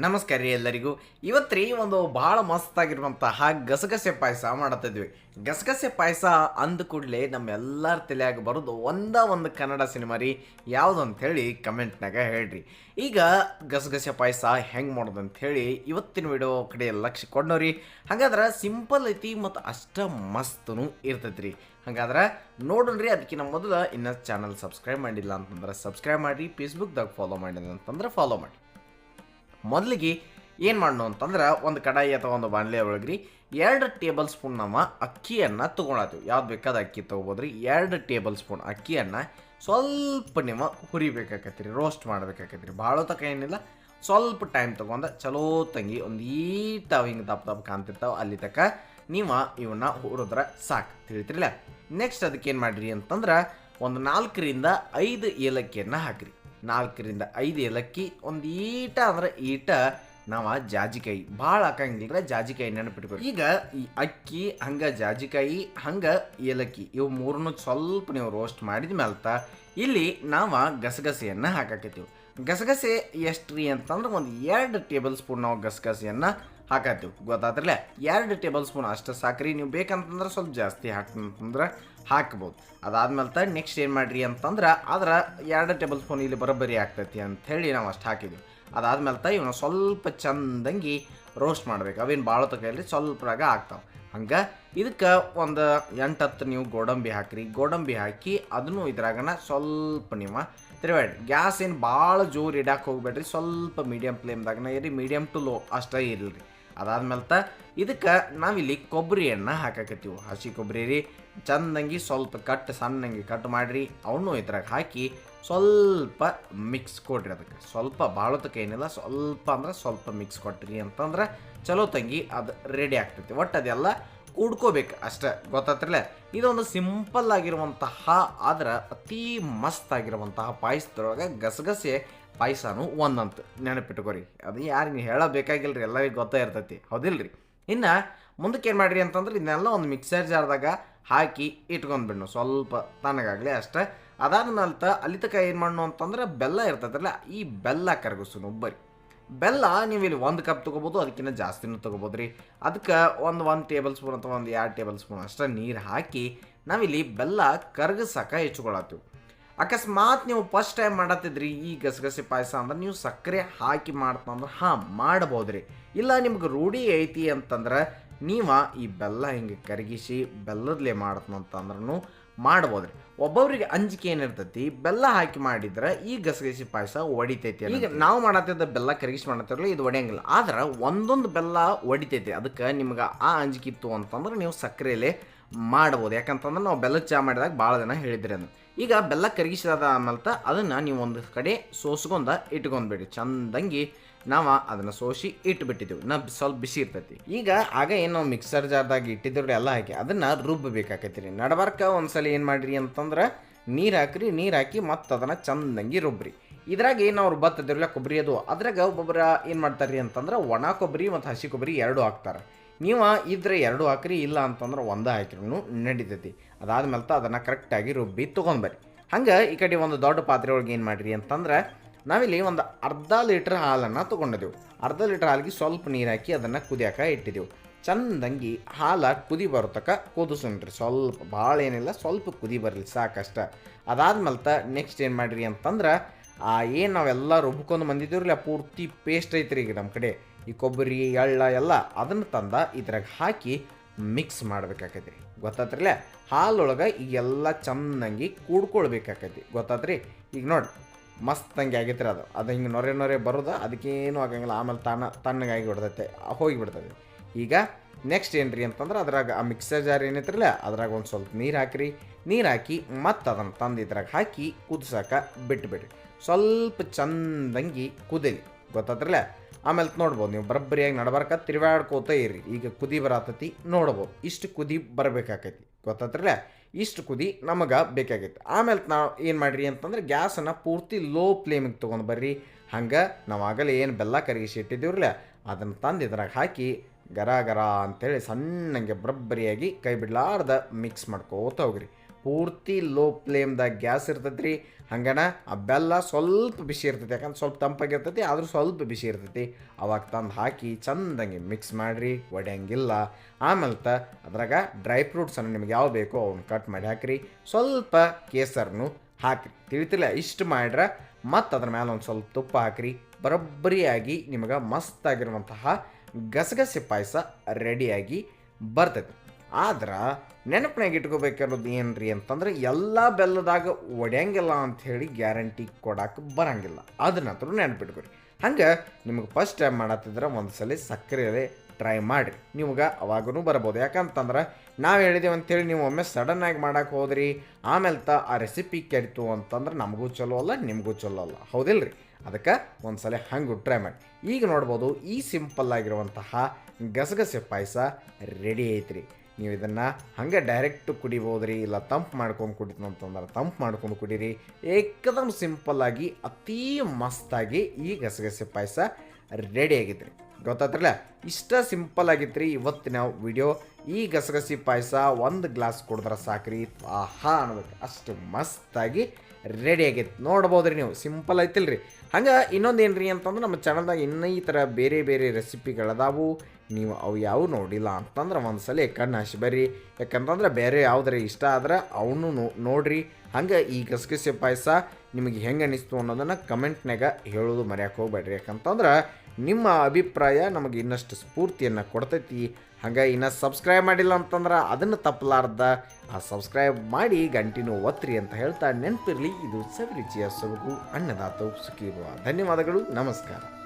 ನಮಸ್ಕಾರ ರೀ ಎಲ್ಲರಿಗೂ. ಇವತ್ತು ರೀ ಒಂದು ಭಾಳ ಮಸ್ತಾಗಿರುವಂತಹ ಗಸಗಸೆ ಪಾಯಸ ಮಾಡತ್ತಿದ್ವಿ ಗಸಗಸೆ ಪಾಯಸ ಅಂದ ಕೂಡಲೇ ನಮ್ಮೆಲ್ಲರ ತಲೆಯಾಗ ಬರೋದು ಒಂದ ಒಂದು ಕನ್ನಡ ಸಿನಿಮಾ ರೀ. ಯಾವುದು ಅಂಥೇಳಿ ಕಮೆಂಟ್ನಾಗ ಹೇಳ್ರಿ. ಈಗ ಗಸಗಸೆ ಪಾಯಸ ಹೆಂಗೆ ಮಾಡೋದು ಅಂತ ಹೇಳಿ ಇವತ್ತಿನ ವಿಡಿಯೋ ಕಡೆ ಲಕ್ಷ ಕೊಡೋರಿ ಹಾಗಾದ್ರೆ ಸಿಂಪಲ್ ಐತಿ ಮತ್ತು ಅಷ್ಟ ಮಸ್ತನು ಇರ್ತೈತಿ ರೀ ಹಾಗಾದ್ರೆ ನೋಡ್ರಿ ಅದಕ್ಕಿಂತ ಮೊದಲು ಇನ್ನ ಚಾನಲ್ ಸಬ್ಸ್ಕ್ರೈಬ್ ಮಾಡಿಲ್ಲ ಅಂತಂದ್ರೆ ಸಬ್ಸ್ಕ್ರೈಬ್ ಮಾಡಿ ಫೇಸ್ಬುಕ್ದಾಗ ಫಾಲೋ ಮಾಡಿಲ್ಲ ಅಂತಂದ್ರೆ ಫಾಲೋ ಮಾಡಿ ಮೊದಲಿಗೆ ಏನು ಮಾಡೋಣ ಅಂತಂದ್ರೆ ಒಂದು ಕಡಾಯಿ ಅಥವಾ ಒಂದು ಬಾಣಲೆ ಒಳಗ್ರಿ ಎರಡು ಟೇಬಲ್ ಸ್ಪೂನ್ ನಮ್ಮ ಅಕ್ಕಿಯನ್ನು ತೊಗೊಳತ್ತೀವಿ ಯಾವ್ದು ಬೇಕಾದ ಅಕ್ಕಿ ತೊಗೋಬೋದ್ರಿ? ಎರಡು ಟೇಬಲ್ ಸ್ಪೂನ್ ಅಕ್ಕಿಯನ್ನು ಸ್ವಲ್ಪ ನಿಮ್ಮ ಹುರಿಬೇಕಾಕತ್ತೀರಿ ರೋಸ್ಟ್ ಮಾಡ್ಬೇಕಾಕತ್ತೀರಿ. ಭಾಳ ತಕ ಏನಿಲ್ಲ, ಸ್ವಲ್ಪ ಟೈಮ್ ತೊಗೊಂಡು ಚಲೋ ತಂಗಿ ಒಂದು ಈಟಾವ್ ಹಿಂಗೆ ದಪ್ಪ ದಪ್ಪ ಕಾಣ್ತಿರ್ತಾವೆ. ಅಲ್ಲಿ ತಕ ನೀವು ಇವನ್ನ ಹುರಿದ್ರೆ ಸಾಕು. ತಿಳಿತಿರಲ್ಲ ನೆಕ್ಸ್ಟ್ ಅದಕ್ಕೆ ಏನು ಮಾಡಿರಿ ಅಂತಂದ್ರೆ ಒಂದು ನಾಲ್ಕರಿಂದ ಐದು ಏಲಕ್ಕಿಯನ್ನು ಹಾಕಿರಿ. ನಾಲ್ಕರಿಂದ ಐದು ಏಲಕ್ಕಿ, ಒಂದು ಈಟ ಅಂದ್ರೆ ಈಟ, ನಾವು ಜಾಜಿಕಾಯಿ. ಭಾಳ ಹಾಕಂಗಿಲ್ಲ ಜಾಜಿಕಾಯಿ ನೆನಪಿಟ್ಬೇಕು ಈಗ ಈ ಅಕ್ಕಿ, ಹಂಗ ಜಾಜಿಕಾಯಿ, ಹಂಗ ಏಲಕ್ಕಿ, ಇವು ಮೂರನ್ನು ಸ್ವಲ್ಪ ನೀವು ರೋಸ್ಟ್ ಮಾಡಿದ ಮೇಲ್ತ ಇಲ್ಲಿ ನಾವು ಗಸಗಸೆಯನ್ನು ಹಾಕಾಕತ್ತೀವಿ. ಗಸಗಸೆ ಎಷ್ಟು ರೀ ಅಂತಂದ್ರೆ ಒಂದು ಎರಡು ಟೇಬಲ್ ಸ್ಪೂನ್ ನಾವು ಗಸಗಸೆಯನ್ನು ಹಾಕತ್ತೀವಿ. ಗೊತ್ತಾದ್ರಲ್ಲ ಎರಡು ಟೇಬಲ್ ಸ್ಪೂನ್ ಅಷ್ಟು ಸಾಕ್ರಿ. ನೀವು ಬೇಕಂತಂದ್ರೆ ಸ್ವಲ್ಪ ಜಾಸ್ತಿ ಹಾಕ್ತಂತಂದ್ರೆ ಹಾಕ್ಬೋದು. ಅದಾದ್ಮೇಲೆ ನೆಕ್ಸ್ಟ್ ಏನು ಮಾಡ್ರಿ ಅಂತಂದ್ರೆ ಅದರ ಎರಡು ಟೇಬಲ್ ಸ್ಪೂನ್ ಇಲ್ಲಿ ಬರೋಬ್ಬರಿ ಆಗ್ತೈತಿ ಅಂತ ಹೇಳಿ ನಾವು ಅಷ್ಟು ಹಾಕಿದ್ವಿ. ಅದಾದ್ಮೇಲೆ ತ ಇವನು ಸ್ವಲ್ಪ ಚಂದಂಗಿ ರೋಸ್ಟ್ ಮಾಡ್ಬೇಕು. ಅವೇನು ಭಾಳ ತಕೈಲಿ ಸ್ವಲ್ಪರಾಗ ಆಗ್ತಾವೆ. ಹಂಗೆ ಇದಕ್ಕೆ ಒಂದು ಎಂಟು ಹತ್ತು ನೀವು ಗೋಡಂಬಿ ಹಾಕ್ರಿ. ಗೋಡಂಬಿ ಹಾಕಿ ಅದನ್ನು ಇದ್ರಾಗನ ಸ್ವಲ್ಪ ನೀವು ತಿರುಗಾಡಿ ಗ್ಯಾಸ್ ಏನು ಭಾಳ ಜೋರು ಇಡಕ್ಕೆ ಹೋಗ್ಬೇಡ್ರಿ. ಸ್ವಲ್ಪ ಮೀಡಿಯಮ್ ಫ್ಲೇಮ್ದಾಗನ ಇರಿ ಮೀಡಿಯಮ್ ಟು ಲೋ ಅಷ್ಟೇ ಇರಲಿ ಅದಾದ್ಮೇಲೆ ಇದಕ್ಕೆ ನಾವಿಲ್ಲಿ ಕೊಬ್ಬರಿಯನ್ನು ಹಾಕಾಕತ್ತೀವಿ. ಹಸಿ ಕೊಬ್ಬರಿ ರೀ, ಚಂದಂಗಿ ಸ್ವಲ್ಪ ಕಟ್, ಸಣ್ಣಂಗಿ ಕಟ್ ಮಾಡಿರಿ, ಅವನ್ನೂ ಇದ್ರಾಗ ಹಾಕಿ ಸ್ವಲ್ಪ ಮಿಕ್ಸ್ ಕೊಡ್ರಿ ಅದಕ್ಕೆ. ಸ್ವಲ್ಪ ಬಾಳೋದಕ್ಕೆ ಏನಿಲ್ಲ, ಸ್ವಲ್ಪ ಅಂದ್ರೆ ಸ್ವಲ್ಪ ಮಿಕ್ಸ್ ಕೊಟ್ಟಿರಿ ಅಂತಂದ್ರೆ ಚಲೋ ತಂಗಿ ಅದು ರೆಡಿ ಆಗ್ತೈತಿ. ಒಟ್ಟು ಅದೆಲ್ಲ ಕೂಡ್ಕೋಬೇಕು ಅಷ್ಟೇ. ಗೊತ್ತಾತ್ರಲ್ಲ ಇದೊಂದು ಸಿಂಪಲ್ ಆಗಿರುವಂತಹ, ಆದ್ರೆ ಅತಿ ಮಸ್ತ್ ಆಗಿರುವಂತಹ ಪಾಯಸದೊಳಗೆ ಗಸಗಸೆ ಪಾಯಸನೂ ಒಂದಂತ ನೆನಪಿಟ್ಕೋರಿ. ಅದು ಯಾರಿಗೆ ಹೇಳಬೇಕಾಗಿಲ್ಲ ರೀ ಎಲ್ಲರಿಗೂ ಗೊತ್ತೇ ಇರ್ತೈತಿ. ಹೌದಿಲ್ಲರಿ ಇನ್ನು ಮುಂದಕ್ಕೆ ಏನು ಮಾಡಿರಿ ಅಂತಂದ್ರೆ ಇದನ್ನೆಲ್ಲ ಒಂದು ಮಿಕ್ಸರ್ ಜಾರ್ದಾಗ ಹಾಕಿ ಇಟ್ಕೊಂಡ್ಬಿಡ್ನು. ಸ್ವಲ್ಪ ತಣ್ಣಗಾಗಲಿ ಅಷ್ಟೇ. ಅದಾದ ನಂತರ ಅಲ್ಲಿ ತನಕ ಏನು ಮಾಡ್ನು ಅಂತಂದ್ರೆ ಬೆಲ್ಲ ಇರ್ತೈತಲ್ಲ, ಈ ಬೆಲ್ಲ ಕರಗಿಸೋನು ಒಬ್ಬರಿ ಬೆಲ್ಲ ನೀವು ಇಲ್ಲಿ ಒಂದು ಕಪ್ ತೊಗೋಬೋದು ಅದಕ್ಕಿಂತ ಜಾಸ್ತಿನೂ ತೊಗೋಬೋದು ರೀ ಅದಕ್ಕೆ ಒಂದು ಒಂದು ಟೇಬಲ್ ಸ್ಪೂನ್ ಅಥವಾ ಒಂದು ಎರಡು ಟೇಬಲ್ ಸ್ಪೂನ್ ಅಷ್ಟೇ ನೀರು ಹಾಕಿ ನಾವಿಲ್ಲಿ ಬೆಲ್ಲ ಕರಗಿಸಕ್ಕೆ ಹೆಚ್ಕೊಳತ್ತೀವಿ. ಅಕಸ್ಮಾತ್ ನೀವು ಫಸ್ಟ್ ಟೈಮ್ ಮಾಡತ್ತಿದ್ರಿ, ಈ ಗಸಗಸೆ ಪಾಯಸ ಅಂದ್ರೆ ನೀವು ಸಕ್ಕರೆ ಹಾಕಿ ಮಾಡ್ತಂದ್ರೆ ಹಾಂ ಮಾಡ್ಬೋದು ರೀ ಇಲ್ಲ ನಿಮ್ಗೆ ರೂಢಿ ಐತಿ ಅಂತಂದ್ರೆ ನೀವು ಈ ಬೆಲ್ಲ ಹಿಂಗೆ ಕರಗಿಸಿ ಬೆಲ್ಲದಲ್ಲೇ ಮಾಡ್ತಂತಂದ್ರೂ ಮಾಡ್ಬೋದು ರೀ ಒಬ್ಬೊಬ್ರಿಗೆ ಅಂಜಿಕೆ ಏನಿರ್ತೈತಿ ಬೆಲ್ಲ ಹಾಕಿ ಮಾಡಿದ್ರೆ ಈ ಗಸಗಸಿ ಪಾಯಸ ಒಡಿತೈತಿ ಈಗ ನಾವು ಮಾಡತ್ತಿದ್ದ ಬೆಲ್ಲ ಕರಗಿಸಿ ಮಾಡತ್ತಿರಲ್ಲ ಇದು ಒಡೆಯಂಗಿಲ್ಲ. ಆದ್ರೆ ಒಂದೊಂದು ಬೆಲ್ಲ ಒಡಿತೈತಿ. ಅದಕ್ಕೆ ನಿಮ್ಗೆ ಆ ಅಂಜಿಕೆ ಇತ್ತು ಅಂತಂದ್ರೆ ನೀವು ಸಕ್ಕರೆಲೆ ಮಾಡ್ಬೋದು. ಯಾಕಂತಂದ್ರೆ ನಾವು ಬೆಲ್ಲ ಚಹಾ ಮಾಡಿದಾಗ ಭಾಳ ಜನ ಹೇಳಿದ್ರಿ ಅದನ್ನು. ಈಗ ಬೆಲ್ಲ ಕರಗಿಸಿದ ಆಮೇಲೆ ಅದನ್ನು ನೀವು ಒಂದು ಕಡೆ ಸೋಸ್ಕೊಂಡ ಇಟ್ಕೊಂಡ್ಬಿಡಿ. ಚಂದಂಗಿ ನಾವು ಅದನ್ನು ಸೋಸಿ ಇಟ್ಬಿಟ್ಟಿದ್ದೀವಿ ನಾ ಸ್ವಲ್ಪ ಬಿಸಿ ಇರ್ತೈತಿ. ಈಗ ಆಗ ಏನು ನಾವು ಮಿಕ್ಸರ್ ಜಾರ್ದಾಗ ಇಟ್ಟಿದ್ರು ಎಲ್ಲ ಹಾಕಿ ಅದನ್ನು ರುಬ್ಬಬೇಕಾಕೈತಿ ರೀ ನಡಬಾರ್ಕ ಒಂದ್ಸಲ ಏನು ಮಾಡಿರಿ ಅಂತಂದ್ರೆ ನೀರು ಹಾಕ್ರಿ, ನೀರು ಹಾಕಿ ಮತ್ತೆ ಅದನ್ನು ಚಂದಂಗಿ ರುಬ್ಬ್ರಿ. ಇದ್ರಾಗ ಏನು ಅವ್ರು ಬತ್ತದಿರಲ್ಲ ಕೊಬ್ಬರಿ ಅದು, ಅದ್ರಾಗ ಒಬ್ಬೊಬ್ಬರ ಏನು ಮಾಡ್ತಾರೆ ಅಂತಂದ್ರೆ ಒಣ ಕೊಬ್ಬರಿ ಮತ್ತು ಹಸಿ ಕೊಬ್ಬರಿ ಎರಡು ಹಾಕ್ತಾರೆ. ನೀವು ಇದ್ರೆ ಎರಡು ಹಾಕ್ರಿ, ಇಲ್ಲ ಅಂತಂದ್ರೆ ಒಂದೇ ಹಾಕಿರೂ ನಡೀತೈತಿ. ಅದಾದ್ಮೇಲೆ ಅದನ್ನು ಕರೆಕ್ಟಾಗಿ ರುಬ್ಬಿ ತೊಗೊಂಡ್ಬರ್ರಿ ಹಂಗೆ ಈ ಕಡೆ ಒಂದು ದೊಡ್ಡ ಪಾತ್ರೆ ಒಳಗೆ ಏನು ಮಾಡಿರಿ ಅಂತಂದ್ರೆ ನಾವಿಲ್ಲಿ ಒಂದು ಅರ್ಧ ಲೀಟ್ರ್ ಹಾಲನ್ನು ತೊಗೊಂಡಿದ್ದೆವು ಅರ್ಧ ಲೀಟ್ರ್ ಹಾಲಿಗೆ ಸ್ವಲ್ಪ ನೀರು ಹಾಕಿ ಅದನ್ನು ಕುದಿಯಾಕ ಇಟ್ಟಿದ್ದೆವು ಚಂದಂಗಿ ಹಾಲ ಕುದಿ ಬರೋತಕ್ಕ ತಕ ಕುದಿಸ್ರಿ ಸ್ವಲ್ಪ ಭಾಳ ಏನಿಲ್ಲ, ಸ್ವಲ್ಪ ಕುದಿ ಬರಲಿ ಸಾಕಷ್ಟ. ಅದಾದ್ಮೇಲೆ ನೆಕ್ಸ್ಟ್ ಏನು ಮಾಡಿರಿ ಅಂತಂದ್ರೆ, ಆ ಏನು ನಾವೆಲ್ಲ ರುಬ್ಕೊಂಡು ಬಂದಿದ್ದೀವ್ರಲ್ಲ, ಪೂರ್ತಿ ಪೇಸ್ಟ್ ಐತ್ರಿ ಈಗ ನಮ್ಮ ಕಡೆ. ಈ ಕೊಬ್ಬರಿ, ಎಳ್ಳ ಎಲ್ಲ ಅದನ್ನು ತಂದ ಇದ್ರಾಗ ಹಾಕಿ ಮಿಕ್ಸ್ ಮಾಡ್ಬೇಕಾಕೈತಿ ಗೊತ್ತಾತ್ರಿಲ್ಲ? ಹಾಲೊಳಗೆ ಈಗೆಲ್ಲ ಚೆನ್ನಾಗಿ ಕೂಡ್ಕೊಳ್ಬೇಕಾಕೈತಿ ಗೊತ್ತಾತ್ರಿ? ಈಗ ನೋಡಿ ಮಸ್ತಂಗೆ ಆಗೈತ್ರಿ ಅದು. ಅದು ಹಿಂಗೆ ನೊರೆ ನೊರೆ ಬರೋದು, ಅದಕ್ಕೇನು ಆಗಂಗಿಲ್ಲ. ಆಮೇಲೆ ತಣ್ಣ ತಣ್ಣಗಾಗಿ ಬಿಡ್ತೈತೆ ಹೋಗಿಬಿಡ್ತದೆ ಈಗ ನೆಕ್ಸ್ಟ್ ಏನು ರೀ ಅಂತಂದ್ರೆ ಅದ್ರಾಗ ಆ ಮಿಕ್ಸರ್ ಜಾರ್ ಏನೈತ್ರಲ್ಲ ಅದ್ರಾಗ ಒಂದು ಸ್ವಲ್ಪ ನೀರು ಹಾಕಿರಿ. ನೀರು ಹಾಕಿ ಮತ್ತೆ ಅದನ್ನು ತಂದು ಇದ್ರಾಗ ಹಾಕಿ ಕುದಿಸಾಕ ಬಿಟ್ಬಿಡ್ರಿ. ಸ್ವಲ್ಪ ಚಂದಂಗಿ ಕುದಿಲಿ. ಗೊತ್ತಾದ್ರಲ್ಲ ಆಮೇಲೆ ನೋಡ್ಬೋದು, ನೀವು ಬರಬ್ಬರಿಯಾಗಿ ನಡಬಾರ್ಕ ತಿರುವಾಡ್ಕೋತ ಇರಿ ಈಗ ಕುದಿ ಬರತೈತಿ, ನೋಡ್ಬೋದು. ಇಷ್ಟು ಕುದಿ ಬರಬೇಕಾಕೈತಿ. ಗೊತ್ತಾತ್ರಲ್ಲ ಇಷ್ಟು ಕುದಿ ನಮಗೆ ಬೇಕಾಗಿತ್ತು. ಆಮೇಲೆ ನಾವು ಏನು ಮಾಡಿರಿ ಅಂತಂದ್ರೆ ಗ್ಯಾಸನ್ನು ಪೂರ್ತಿ ಲೋ ಫ್ಲೇಮಿಗೆ ತೊಗೊಂಡು ಬರ್ರಿ. ಹಂಗೆ ನಾವು ಆಗಲೇ ಏನು ಬೆಲ್ಲ ಕರಗಿಸಿ ಇಟ್ಟಿದ್ದೀವ್ರಲ್ಲ? ಅದನ್ನು ತಂದು ಇದ್ರಾಗ ಹಾಕಿ ಗರ ಗರ ಅಂತೇಳಿ ಸಣ್ಣಂಗೆ ಬರಬ್ಬರಿಯಾಗಿ ಕೈ ಬಿಡ್ಲಾರ್ದ ಮಿಕ್ಸ್ ಮಾಡ್ಕೋತ ಹೋಗ್ರಿ. ಪೂರ್ತಿ ಲೋ ಫ್ಲೇಮ್ದಾಗ ಗ್ಯಾಸ್ ಇರ್ತೈತೆ ರೀ ಹಂಗನ ಆ ಬೆಲ್ಲ ಸ್ವಲ್ಪ ಬಿಸಿ ಇರ್ತೈತಿ. ಯಾಕಂದ್ರೆ ಸ್ವಲ್ಪ ತಂಪಾಗಿರ್ತೈತಿ, ಆದರೂ ಸ್ವಲ್ಪ ಬಿಸಿ ಇರ್ತೈತಿ. ಅವಾಗ ತಂದು ಹಾಕಿ ಚಂದಂಗೆ ಮಿಕ್ಸ್ ಮಾಡಿರಿ, ಒಡೆಯಂಗಿಲ್ಲ. ಆಮೇಲೆ ತ ಅದ್ರಾಗ ಡ್ರೈ ಫ್ರೂಟ್ಸನ್ನು ನಿಮ್ಗೆ ಯಾವ ಬೇಕೋ ಅವನ್ನ ಕಟ್ ಮಾಡಿ ಹಾಕಿರಿ. ಸ್ವಲ್ಪ ಕೇಸರ್ನು ಹಾಕಿರಿ. ತಿಳಿತಿಲ್ಲ, ಇಷ್ಟು ಮಾಡ್ರೆ ಮತ್ತು ಅದ್ರ ಮೇಲೆ ಒಂದು ಸ್ವಲ್ಪ ತುಪ್ಪ ಹಾಕಿರಿ. ಬರೋಬ್ಬರಿಯಾಗಿ ನಿಮಗೆ ಮಸ್ತಾಗಿರುವಂತಹ ಗಸಗಸೆ ಪಾಯಸ ರೆಡಿಯಾಗಿ ಬರ್ತೈತಿ. ಆದ್ರೆ ನೆನಪಿನಾಗ ಇಟ್ಕೋಬೇಕಿರೋದು ಏನ್ರಿ ಅಂತಂದ್ರೆ ಎಲ್ಲ ಬೆಲ್ಲದಾಗ ಒಡೆಯಂಗಿಲ್ಲ ಅಂತ ಹೇಳಿ ಗ್ಯಾರಂಟಿ ಕೊಡಕ್ಕೆ ಬರಂಗಿಲ್ಲ. ಅದನ್ನತ್ರ ನೆನಪಿಟ್ಕೊರಿ. ಹಂಗೆ ನಿಮಗೆ ಫಸ್ಟ್ ಟೈಮ್ ಮಾಡತ್ತಿದ್ರೆ ಒಂದು ಸಲ ಸಕ್ಕರೆ ಟ್ರೈ ಮಾಡಿರಿ. ನಿಮ್ಗೆ ಅವಾಗೂ ಬರ್ಬೋದು. ಯಾಕಂತಂದ್ರೆ ನಾವು ಹೇಳಿದೇವೆ ಅಂತೇಳಿ ನೀವು ಒಮ್ಮೆ ಸಡನ್ನಾಗಿ ಮಾಡಕ್ಕೆ ಹೋದ್ರಿ, ಆಮೇಲೆ ತ ಆ ರೆಸಿಪಿ ಕೆಡ್ತು ಅಂತಂದ್ರೆ ನಮಗೂ ಚಲೋ ಅಲ್ಲ, ನಿಮಗೂ ಚಲೋ ಅಲ್ಲ. ಹೌದಿಲ್ಲ ರೀ ಅದಕ್ಕೆ ಒಂದು ಸಲ ಹಂಗೆ ಟ್ರೈ ಮಾಡಿ. ಈಗ ನೋಡ್ಬೋದು ಈ ಸಿಂಪಲ್ ಆಗಿರುವಂತಹ ಗಸಗಸೆ ಪಾಯಸ ರೆಡಿ ಐತ್ರಿ. ನೀವು ಇದನ್ನು ಹಾಗೆ ಡೈರೆಕ್ಟ್ ಕುಡಿಬೋದು ರೀ ಇಲ್ಲ ತಂಪು ಮಾಡ್ಕೊಂಡು ಕುಡಿತು ಅಂತಂದ್ರೆ ತಂಪು ಮಾಡ್ಕೊಂಡು ಕುಡೀರಿ. ಏಕದಮ್ ಸಿಂಪಲ್ಲಾಗಿ ಅತೀ ಮಸ್ತಾಗಿ ಈ ಗಸಗಸೆ ಪಾಯಸ ರೆಡಿ ಆಗಿದ್ರಿ. ಗೊತ್ತಾತ್ರಲ್ಲ ಇಷ್ಟ ಸಿಂಪಲ್ ಆಗಿತ್ತು ರೀ ನಾವು ವಿಡಿಯೋ. ಈ ಗಸಗಸಿ ಪಾಯಸ ಒಂದು ಗ್ಲಾಸ್ ಕುಡಿದ್ರೆ ಸಾಕ್ರಿ. ಆಹಾ ಅನ್ಬೇಕು ಅಷ್ಟು ಮಸ್ತಾಗಿ ರೆಡಿ ಆಗೈತೆ ನೋಡ್ಬೋದು ರೀ ನೀವು. ಸಿಂಪಲ್ ಐತಿಲ್ಲ ರೀ ಹಂಗೆ ಏನು ರೀ ಅಂತಂದ್ರೆ ನಮ್ಮ ಚಾನಲ್ದಾಗ ಇನ್ನೂ ಈ ಥರ ಬೇರೆ ಬೇರೆ ರೆಸಿಪಿಗಳದಾವು. ನೀವು ಅವು ಯಾವ ನೋಡಿಲ್ಲ ಅಂತಂದ್ರೆ ಒಂದು ಸಲ ಕಣ್ಣು ಹಸಿ ಬರ್ರಿ. ಯಾಕಂತಂದ್ರೆ ಬೇರೆ ಯಾವುದ್ರ ಇಷ್ಟ ಆದ್ರೆ ಅವನು ನೋಡ್ರಿ. ಹಂಗೆ ಈ ಗಸಗಸೆ ಪಾಯಸ ನಿಮಗೆ ಹೆಂಗೆ ಅನ್ನಿಸ್ತು ಅನ್ನೋದನ್ನು ಕಮೆಂಟ್ನಾಗ ಹೇಳೋದು ಮರ್ಯಾಕೆ ಹೋಗ್ಬೇಡ್ರಿ. ಯಾಕಂತಂದ್ರೆ ನಿಮ್ಮ ಅಭಿಪ್ರಾಯ ನಮಗೆ ಇನ್ನಷ್ಟು ಸ್ಫೂರ್ತಿಯನ್ನು ಕೊಡ್ತೈತಿ. ಹಾಗೆ ಇನ್ನು ಸಬ್ಸ್ಕ್ರೈಬ್ ಮಾಡಿಲ್ಲ ಅಂತಂದ್ರೆ ಅದನ್ನು ತಪ್ಪಲಾರ್ದ. ಆ ಸಬ್ಸ್ಕ್ರೈಬ್ ಮಾಡಿ ಗಂಟಿನೂ ಒತ್ತಿರಿ ಅಂತ ಹೇಳ್ತಾ ನೆನಪಿರಲಿ. ಇದು ಸವಿರುಚಿಯ ಸೊಬಗು ಅನ್ನದಾತ ಸುಖೀರುವ ಧನ್ಯವಾದಗಳು. ನಮಸ್ಕಾರ.